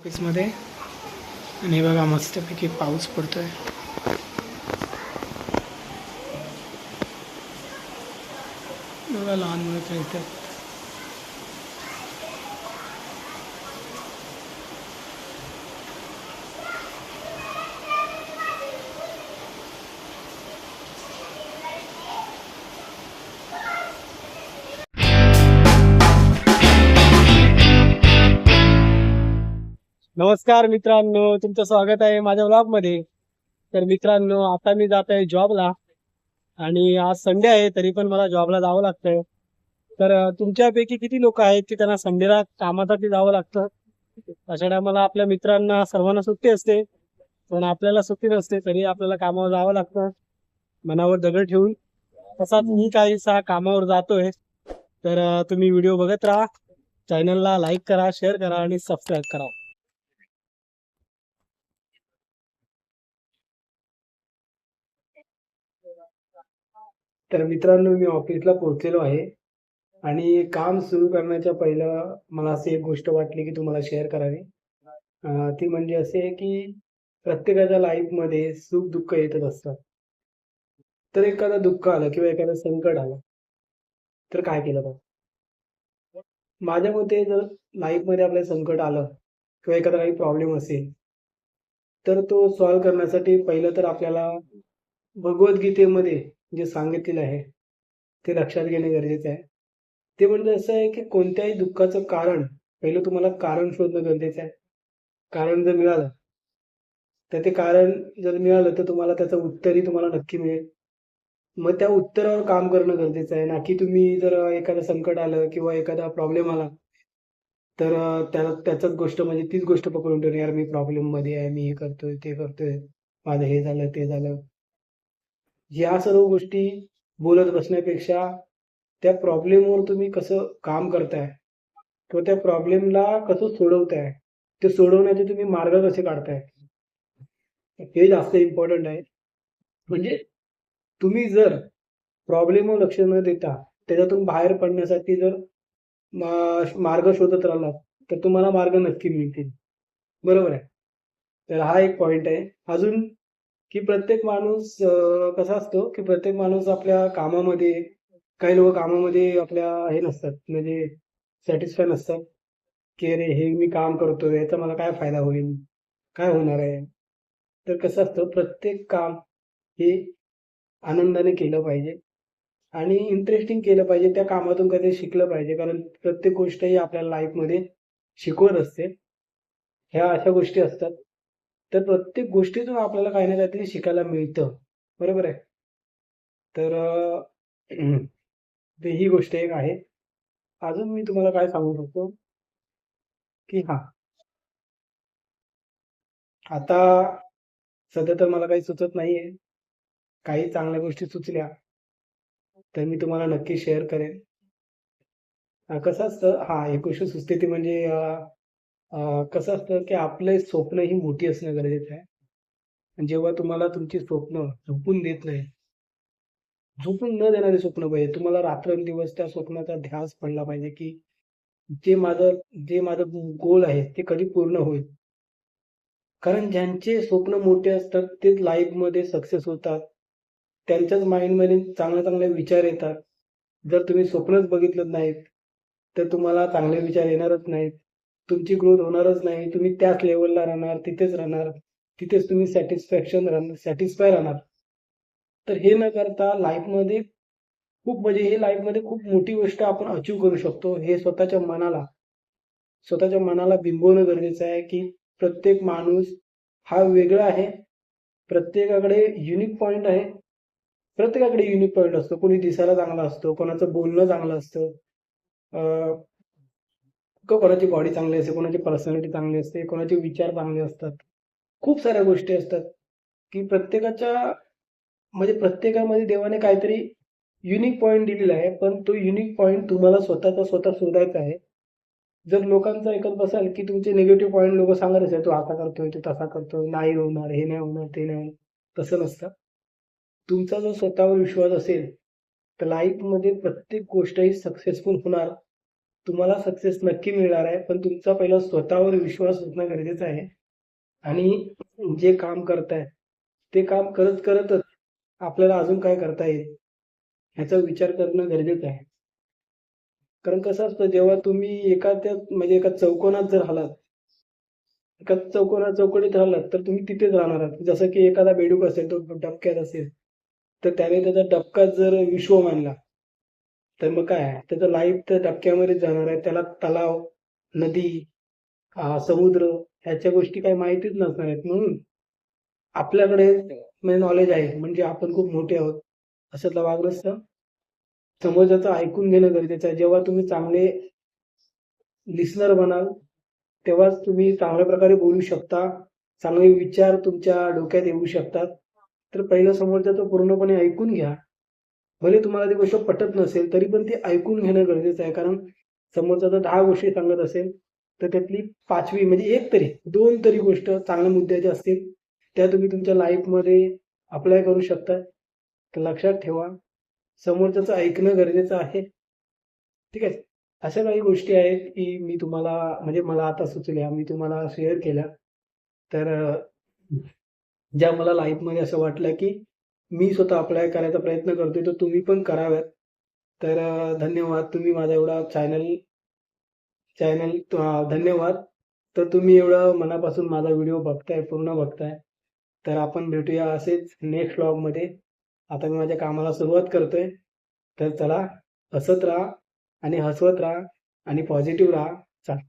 ऑफिसमध्ये. आणि बघा मस्तपैकी पाऊस पडतोय. बघा लहान मुलं खेळतात. नमस्कार मित्रांनो तुमचं स्वागत आहे माझ्या ब्लॉगमध्ये तर मित्रांनो आता मी जात आहे जॉबला आणि आज संडे आहे तरी पण मला जॉबला जावं लागतंय. तर तुमच्यापैकी किती लोक आहेत की त्यांना संडेला कामासाठी जावं लागतं? अशा टायमाला आपल्या मित्रांना सर्वांना सुट्टी असते. पण आपल्याला सुट्टी नसते तरी आपल्याला कामावर जावं लागतं. मनावर दगड ठेवून. तसाच मी काहीसा कामावर जातोय. तर तुम्ही व्हिडिओ बघत राहा. चॅनलला लाईक करा शेअर करा आणि सबस्क्राईब करा. तर मित्रांनो मी ऑफिसला पोहोचलेलो आहे आणि काम सुरू करण्याच्या पहिलं मला अशी एक गोष्ट वाटली की तुम्हाला शेअर करावी. ती म्हणजे असे आहे की प्रत्येकाच्या लाईफमध्ये सुख दुःख येतच असतात. तर एखादं दुःख आलं किंवा एखादं संकट आलं तर काय केलं पाहिजे? माझ्या मते जर लाईफमध्ये आपल्या संकट आलं किंवा एखादा काही प्रॉब्लेम असेल तर तो सॉल्व्ह करण्यासाठी पहिलं तर आपल्याला भगवद्गीतेमध्ये जे सांगितलेलं आहे ते लक्षात घेणे गरजेचे आहे. ते म्हणजे असं आहे की कोणत्याही दुःखाचं कारण पहिलं तुम्हाला कारण शोधणं गरजेचं आहे. कारण जर मिळालं तर ते कारण जर मिळालं तर तुम्हाला त्याचं उत्तरही तुम्हाला नक्की मिळेल. मग त्या उत्तरावर काम करणं गरजेचं आहे. ना की तुम्ही जर एखादं संकट आलं किंवा एखादा प्रॉब्लेम आला तर त्याला त्याचाच गोष्ट म्हणजे तीच गोष्ट पकडून ठेवणे. यार मी प्रॉब्लेममध्ये आहे मी हे करतोय ते करतोय माझं हे झालं ते झालं. या सर्व गोष्टी बोलत बसण्यापेक्षा त्या प्रॉब्लेमवर तुम्ही कसं काम करताय? किंवा त्या प्रॉब्लेमला कसं सोडवताय? ते सोडवण्याचे तुम्ही मार्ग कसे काढताय? हे जास्त इम्पॉर्टंट आहे. म्हणजे तुम्ही जर प्रॉब्लेमवर लक्ष न देता त्याच्यातून बाहेर पडण्यासाठी जर मार्ग शोधत राहिलात तर तुम्हाला मार्ग नक्की मिळतील. बरोबर आहे? तर हा एक पॉइंट आहे. अजून की प्रत्येक माणूस कसा असतो की प्रत्येक माणूस आपल्या कामामध्ये काही लोक कामामध्ये आपल्या हे नसतात म्हणजे सॅटिस्फाय नसतात की अरे हे मी काम करतो याचा मला काय फायदा होईल काय होणार आहे? तर कसं असतं प्रत्येक काम हे आनंदाने केलं पाहिजे आणि इंटरेस्टिंग केलं पाहिजे त्या कामातून काहीतरी शिकलं पाहिजे कारण प्रत्येक गोष्ट ही आपल्या लाईफमध्ये शिकवत असते. ह्या अशा गोष्टी असतात. तर प्रत्येक गोष्टीतून आपल्याला काही ना काहीतरी शिकायला मिळतं. बरोबर आहे? तर ते ही गोष्ट एक आहे. अजून मी तुम्हाला काय सांगू शकतो? की हा. आता सध्या तर मला काही सुचत नाहीये. काही चांगल्या गोष्टी सुचल्या तर मी तुम्हाला नक्की शेअर करेन. कसं असतं? हा एक गोष्ट सुचते ती म्हणजे कसं असतं की आपले स्वप्न ही मोठी असणं गरजेचं आहे. जेव्हा तुम्हाला तुमची स्वप्न झोपून देत नाही झोपून न देणारे स्वप्न पाहिजे. तुम्हाला रात्रंदिवस त्या स्वप्नाचा ध्यास पडला पाहिजे की जे माझं जे माझं गोल आहे ते कधी पूर्ण होईल. कारण ज्यांचे स्वप्न मोठे असतात तेच लाईफमध्ये सक्सेस होतात. त्यांच्याच माइंडमध्ये चांगले चांगले विचार येतात. जर तुम्ही स्वप्नच बघितलं नाहीत तर तुम्हाला चांगले विचार येणारच नाहीत. तुमची ग्रोथ होणारच नाही. तुम्ही त्याच लेवलला राहणार तिथेच राहणार तिथेच तुम्ही सॅटिस्फॅक्शन राहणार सॅटिस्फाय राहणार. तर हे न करता लाईफमध्ये खूप म्हणजे हे लाईफमध्ये खूप मोठी गोष्ट आपण अचीव करू शकतो. हे स्वतःच्या मनाला स्वतःच्या मनाला बिंबवणं गरजेचं आहे की प्रत्येक माणूस हा वेगळा आहे. प्रत्येकाकडे युनिक पॉईंट आहे. प्रत्येकाकडे युनिक पॉईंट असतो. कोणी दिसायला चांगला असतो कोणाचं बोलणं चांगलं असतं. कोणाची बॉडी चांगली असते कोणाची पर्सनॅलिटी चांगली असते कोणाचे विचार चांगले असतात. खूप साऱ्या गोष्टी असतात की प्रत्येकाच्या म्हणजे प्रत्येकामध्ये देवाने काहीतरी युनिक पॉईंट दिलेला आहे पण तो युनिक पॉईंट तुम्हाला स्वतःचा स्वतः शोधायचा आहे. जर लोकांचं ऐकत बसाल की तुमचे निगेटिव्ह पॉईंट लोक सांगत असेल तू असा करतोय तू तसा करतोय नाही होणार हे नाही होणार ते नाही होणार तसं नसतं. तुमचा जो स्वतःवर विश्वास असेल तर लाईफमध्ये प्रत्येक गोष्ट ही सक्सेसफुल होणार. तुम्हाला सक्सेस नक्की मिळणार आहे पण तुमचा पहिला स्वतःवर विश्वास असणं गरजेचं आहे. आणि जे काम करताय ते काम करत करतच आपल्याला अजून काय करता येईल ह्याचा विचार करणं गरजेचं आहे. कारण कसं असतं जेव्हा तुम्ही एका त्या म्हणजे एका चौकोनात जर राहिलात एका चौकोनात चौकटीत राहिलात तर तुम्ही तिथेच राहणार आहात. जसं की एखादा बेडूक असेल तो डबक्यात असेल तर त्याने त्याचा डबका जर विश्व मानला तर मग काय? आहे त्याचं लाईफ तर डबक्यामध्येच जाणार आहे. त्याला तलाव नदी समुद्र ह्याच्या गोष्टी काही माहितीच नसणार आहेत. म्हणून आपल्याकडे म्हणजे नॉलेज आहे. म्हणजे आपण खूप मोठे आहोत. असं वागणं समोरच्याचं ऐकून घेणं गरजेचं आहे. जेव्हा तुम्ही चांगले लिसनर बनाल तेव्हाच तुम्ही चांगल्या प्रकारे बोलू शकता. चांगले विचार तुमच्या डोक्यात येऊ शकतात. तर पहिलं समोरच्याचं पूर्णपणे ऐकून घ्या. भले तुम्हाला ती गोष्ट पटत नसेल तरी पण ती ऐकून घेणं गरजेचं आहे. कारण समोरचा जर दहा गोष्टी सांगत असेल तर त्यातली पाचवी म्हणजे एक तरी दोन तरी गोष्ट चांगल्या मुद्द्याच्या असतील त्या तुम्ही तुमच्या लाईफमध्ये अप्लाय करू शकता. तर लक्षात ठेवा समोरच्याचं ऐकणं गरजेचं आहे. ठीक आहे? अशा काही गोष्टी आहेत की मी तुम्हाला म्हणजे मला आता सुचल्या मी तुम्हाला शेअर केल्या. तर ज्या मला लाईफमध्ये असं वाटलं की मी स्वतः अप्लाय करायचा प्रयत्न करतोय तर तुम्ही पण कराव्यात. तर धन्यवाद. तुम्ही माझा एवढा चॅनल चॅनल धन्यवाद. तर तुम्ही एवढं मनापासून माझा व्हिडिओ बघताय पूर्ण बघताय. तर आपण भेटूया असेच नेक्स्ट व्लॉगमध्ये आता मी माझ्या कामाला सुरुवात करतोय. तर चला हसत राहा आणि हसवत राहा आणि पॉझिटिव्ह राहा. चला.